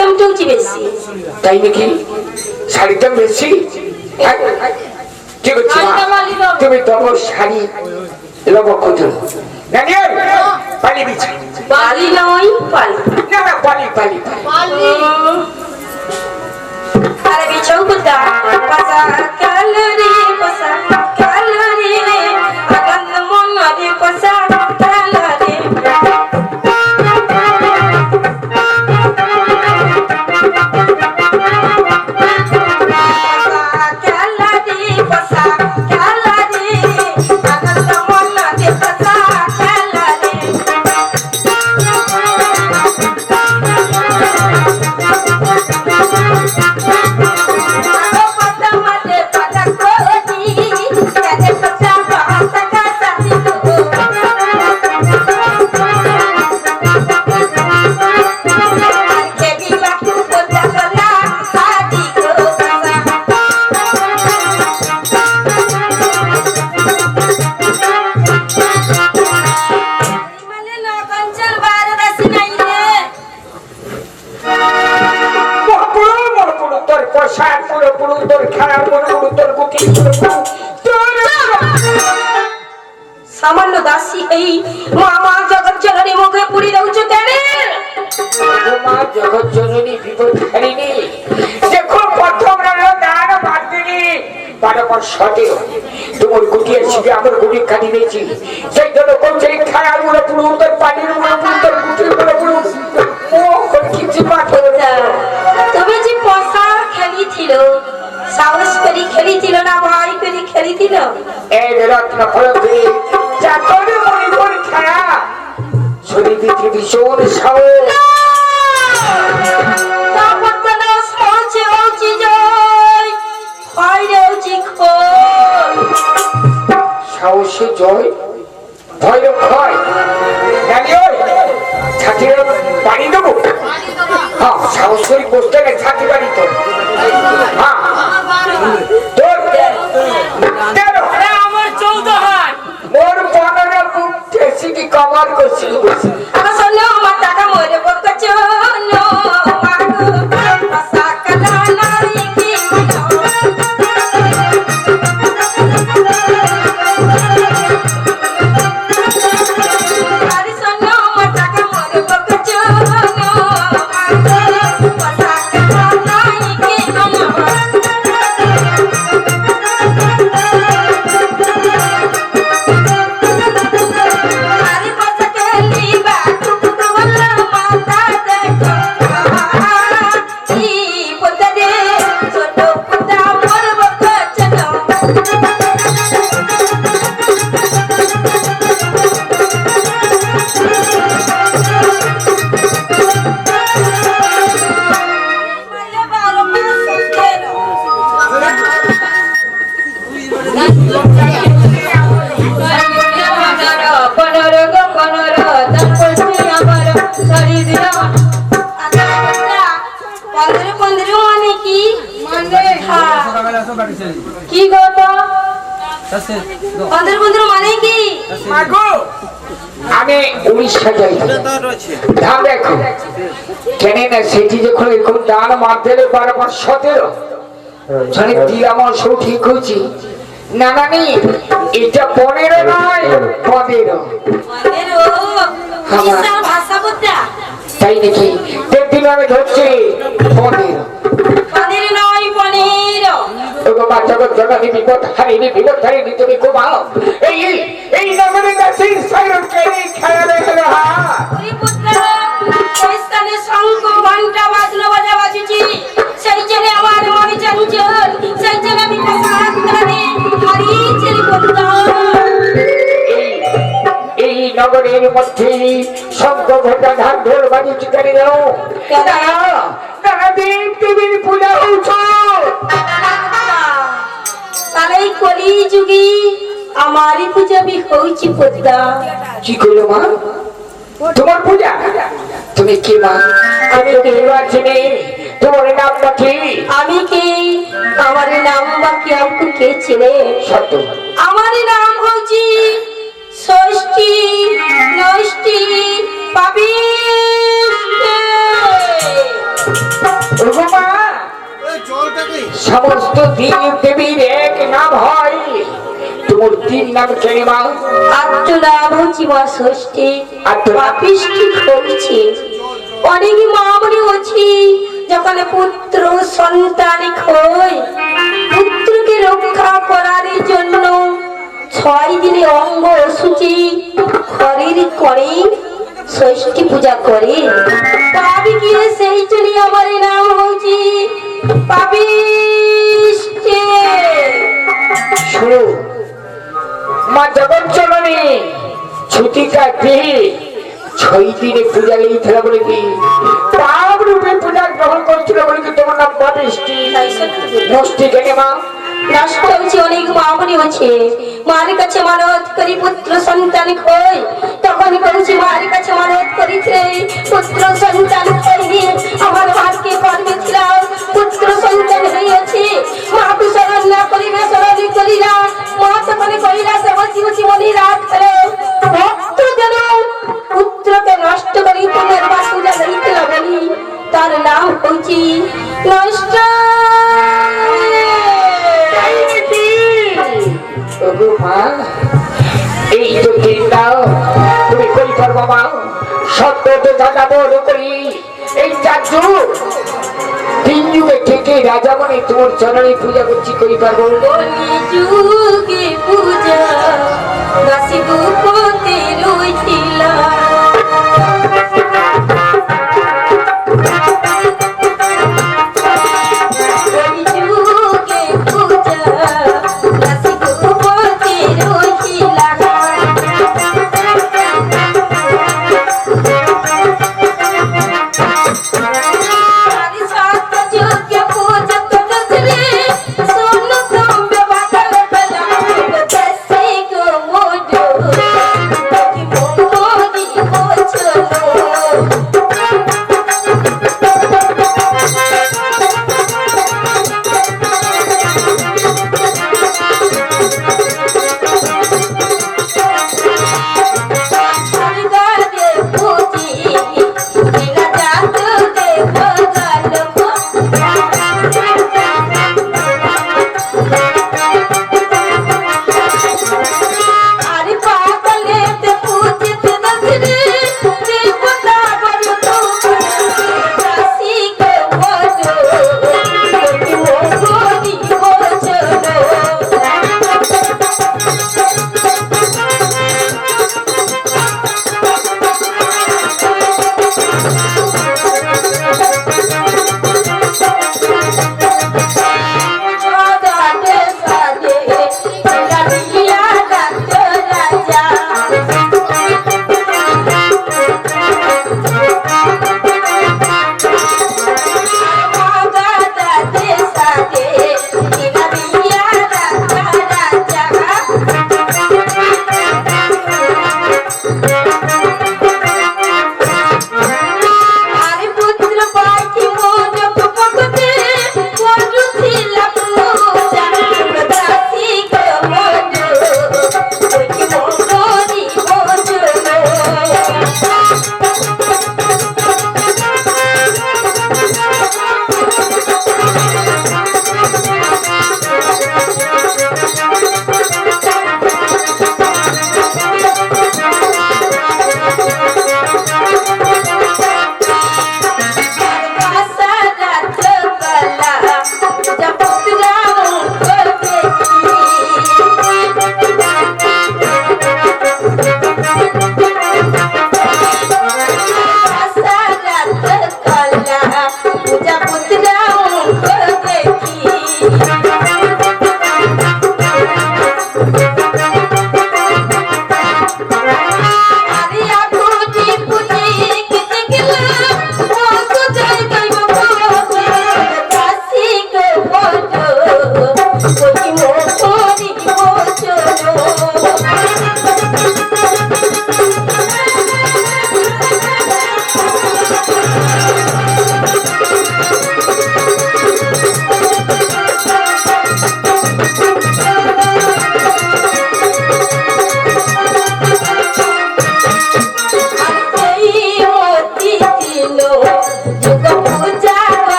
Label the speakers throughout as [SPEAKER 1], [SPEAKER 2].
[SPEAKER 1] দামটা হচ্ছে বেশি।
[SPEAKER 2] তাই নাকি? শাড়ির দাম বেশি? হ্যাঁ?
[SPEAKER 1] মালি দাও।
[SPEAKER 2] তুমি তবু শাড়ি লব কত নানিয়ার পালি বিছা।
[SPEAKER 1] পালি নয় পালি
[SPEAKER 2] না না পালি পালি পালি।
[SPEAKER 1] আরে বিছাও কোথা পাসা সামান্য দাসী এই মামা জগৎ জননী মুখে পুরি দৌছ কেন?
[SPEAKER 2] মা জগৎ জননী বিপদ হারিনি দেখো প্রথম রইল দাঁড় বাদিনি বারো পর সতেরো তোমার গুটি এসেছি আমার গুটি কাটি দিয়েছি সেই জন্য বলছে এই খেলার পুরো তোর পানির পুরো পুরো তোর গুটির পুরো পুরো ও কিছু মাঠ
[SPEAKER 1] তুমি যে পশা খেলিছিল সাহস করে খেলিছিল না ভয় করে খেলিছিল।
[SPEAKER 2] এই রত্ন ফলকে চাকরি মণিপুর খেলা শরীর ভিতরে ভীষণ সাহস। সাহসে জয় পনেরো
[SPEAKER 1] পনেরো মানে কি?
[SPEAKER 2] মাগো আমি উড়িষ্যা যাই ধান দেখো কেন না সেটি যখন এরকম দান মারতে বারো পাঁচ সতেরো মানে সব ঠিক হয়েছি। না এটা পনেরো নয় পনেরো। তাই নাকি? দেখদিন আমি ধরছি। পনেরো। জগৎ জননী বিপদ হারিনি বিপদ হারিনি তুমি ঘুমাও এই এই- নগরে দাসী সাইরন কেনি খেলা দেখে হা
[SPEAKER 1] ওই পুত্র ওই স্থানে শঙ্খ ঘণ্টা বাজলো বাজা বাজুছি সেই জন্য আমার মনে চঞ্চল সেই জন্য আমি প্রসাদ করে
[SPEAKER 2] এই এই নগরের মধ্যে শঙ্খ ঘটা ধান ঢোল বাজুচি করে দাও তারা তারা দেব দেবীর পূজা হচ্ছে।
[SPEAKER 1] তাহলে এই কলি যুগী আমারই পূজা বি হଉଛି পুত্র
[SPEAKER 2] কি করল মা? তোমার পূজা? তুমি কি মা? আমি তো নির্বাচনে তোমার নামটা কি?
[SPEAKER 1] আমি কি? আমার নাম বাকি আমাকে কে চেনে?
[SPEAKER 2] সত্য।
[SPEAKER 1] আমার নাম হচ্ছে ষষ্ঠী নষ্টি পাবি
[SPEAKER 2] মা! সমস্ত দেব দেবীর এক নাম হয় তোমার তিন নাম কেনে মা
[SPEAKER 1] আত্মনাম হচ্ছে মা ষষ্ঠী।
[SPEAKER 2] আত্মনাম।
[SPEAKER 1] পাপিষ্টি করছে অনেক মা মনে হচ্ছে যখন পুত্র সন্তান খোয় পুত্রকে রক্ষা করার জন্য ছয় দিনে অঙ্গ সূচি ঘরের করে ষষ্ঠী পূজা করে। পাবি গিয়ে সেই জন্য আমার নাম হচ্ছে পাপিষ্টি
[SPEAKER 2] শোনো মা জগৎ জননী ছুটি কাটে ছয় দিনে পূজা লেগেছিল বলে কি? পাপ রূপে পূজা গ্রহণ করছিল বলে কি তোমার নাম পাপিষ্টি নষ্টি কেনে মা।
[SPEAKER 1] নষ্ট হয়েছে অনেক মামনি হচ্ছে মার কাছে মানত করি পুত্র সন্তান খই তখন পূজা
[SPEAKER 2] করছি কই পারব
[SPEAKER 1] যুগে পূজা। দাসী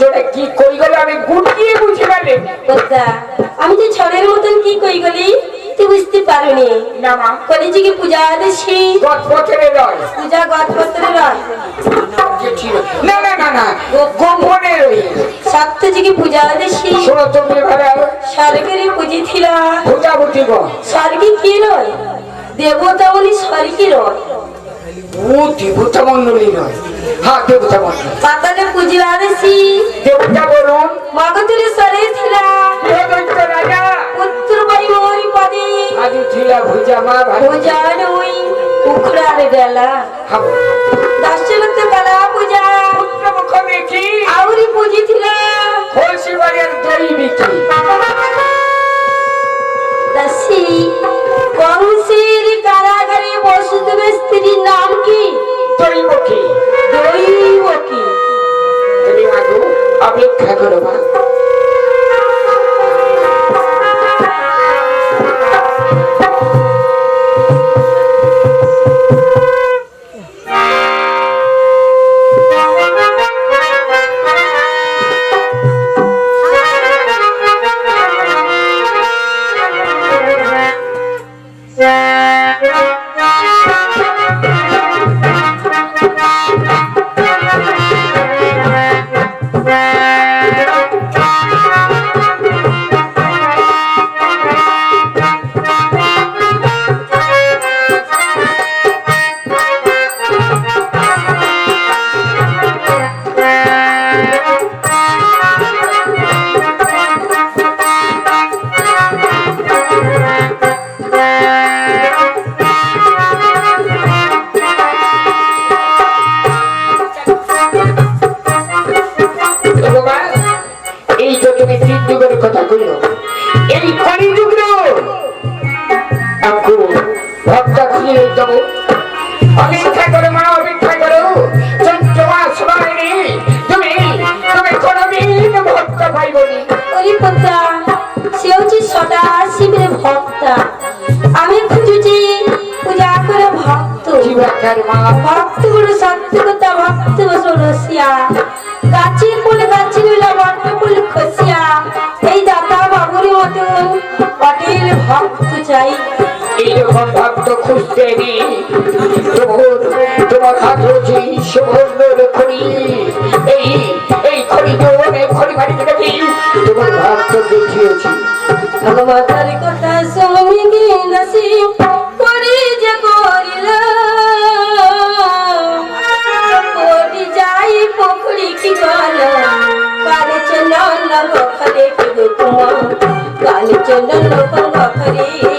[SPEAKER 2] জনে কি কই গেলে আমি গুটিয়ে বুঝি গেলে
[SPEAKER 1] কথা আমি যে ছড়ের মতন কি কই গলি তুই বুঝতে পারুনি।
[SPEAKER 2] না মা।
[SPEAKER 1] কলেজে কি পূজা দেশি
[SPEAKER 2] গত বছরে নয়।
[SPEAKER 1] পূজা গতপত্রে রয়
[SPEAKER 2] না না না না। গোপনে
[SPEAKER 1] সপ্তজি কি পূজা দেশি
[SPEAKER 2] শোনো তুমি ঘরে
[SPEAKER 1] স্বর্গেরই পুঁজি ছিল।
[SPEAKER 2] ভূতা
[SPEAKER 1] স্বর্গে কি রয়? দেবতা বলি স্বর্গে রয়।
[SPEAKER 2] ভূতি ভূতা মন্ডলী নয় হ্যাঁ দেবতা মন্ডলী
[SPEAKER 1] পাতালে পুজিলা দেশি
[SPEAKER 2] দেবতা বলুন?
[SPEAKER 1] মগতুলি সরে ছিল।
[SPEAKER 2] হে দৈত্য রাজা?
[SPEAKER 1] পুত্র বাই মোরি পদে।
[SPEAKER 2] আজু ছিল ভুজা মা ভালো।
[SPEAKER 1] পূজা নই উখড়ার বেলা। দশরথ কলা পূজা।
[SPEAKER 2] মুখ দেখি
[SPEAKER 1] আউরি পুঁজি ছিল।
[SPEAKER 2] খোলসি বাড়ির দই বিক্রি
[SPEAKER 1] দাসী কংসের কারাগারে বসুদেব স্ত্রীর নাম কি?
[SPEAKER 2] মুখী
[SPEAKER 1] দৈবকী।
[SPEAKER 2] তুমি আগু অপেক্ষা করো মা ভক্তা।
[SPEAKER 1] আমি খুঁজুছি পূজা করে ভক্ত। ভক্তগুলো সত্য কথা ভক্ত রসিয়া গাছের ফুলে, গাছে নিলা বর্ণ ফুল, খসিয়া। এই দাতা বাবুর মতো পটেল ভক্ত চাই।
[SPEAKER 2] এই এই খড়ি খড়ি বাড়ি থেকে তোমার
[SPEAKER 1] চলন গখরে কি গো তোমার কালে চলন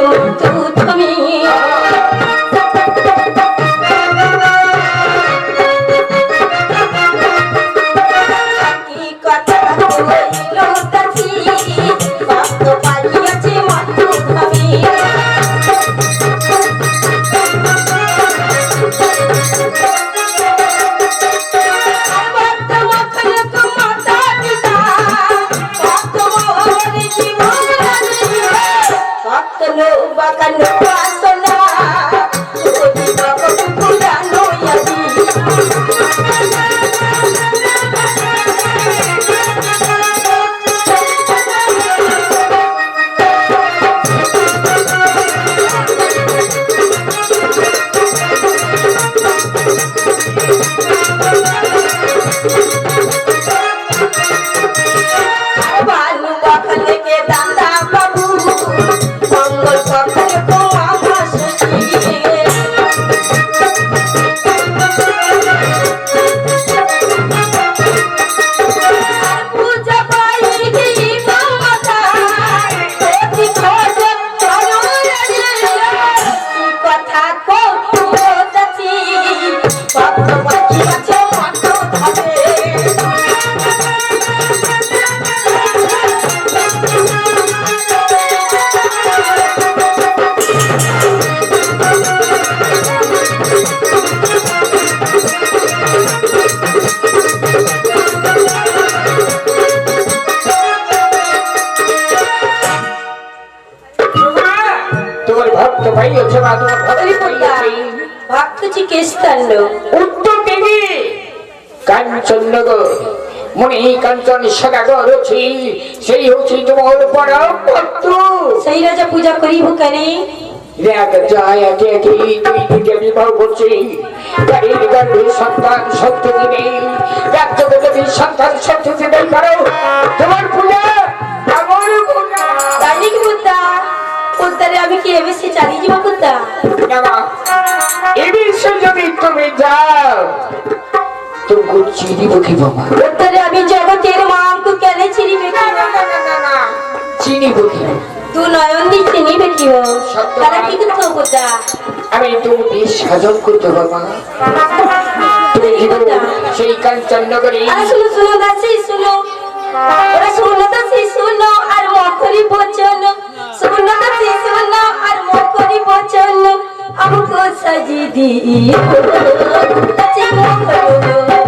[SPEAKER 1] Lord. লো বাগান বাসনা
[SPEAKER 2] উত্তর দেবী। মনে কাঞ্চন সদাগর সেই হচ্ছে তোমার পরম ভক্ত
[SPEAKER 1] সেই রাজা পূজা করিব কেনে?
[SPEAKER 2] সন্তান সত্য দেবী। সন্তান সত্য দিনে করো তোমার পূজা আমার পূজা।
[SPEAKER 1] বুদ্ধারে আমি কি এবেসি চালিয়ে যাব বুদ্ধা
[SPEAKER 2] বাবা, এ বিশ্বে যদি তুমি যাও তুমি চিনিব কি বাবা।
[SPEAKER 1] বুদ্ধারে আমি জগতের মাংকু কেনে চিনিবে কি
[SPEAKER 2] চিনিব কি
[SPEAKER 1] তু নয়ন দি চিনিবে কি তারা কি করতো বুদ্ধা
[SPEAKER 2] আমি তুমি সাধন করতে বাবা তুমি সেই কাঞ্চননগরে
[SPEAKER 1] আরে শুনো শুনো দাসি শুনো। ওরা শুনো দাসি শুনো। আর মকরি বচন सुनो नबी सुनो और मोखरी बचलो हमको सजदी तचे मोखरो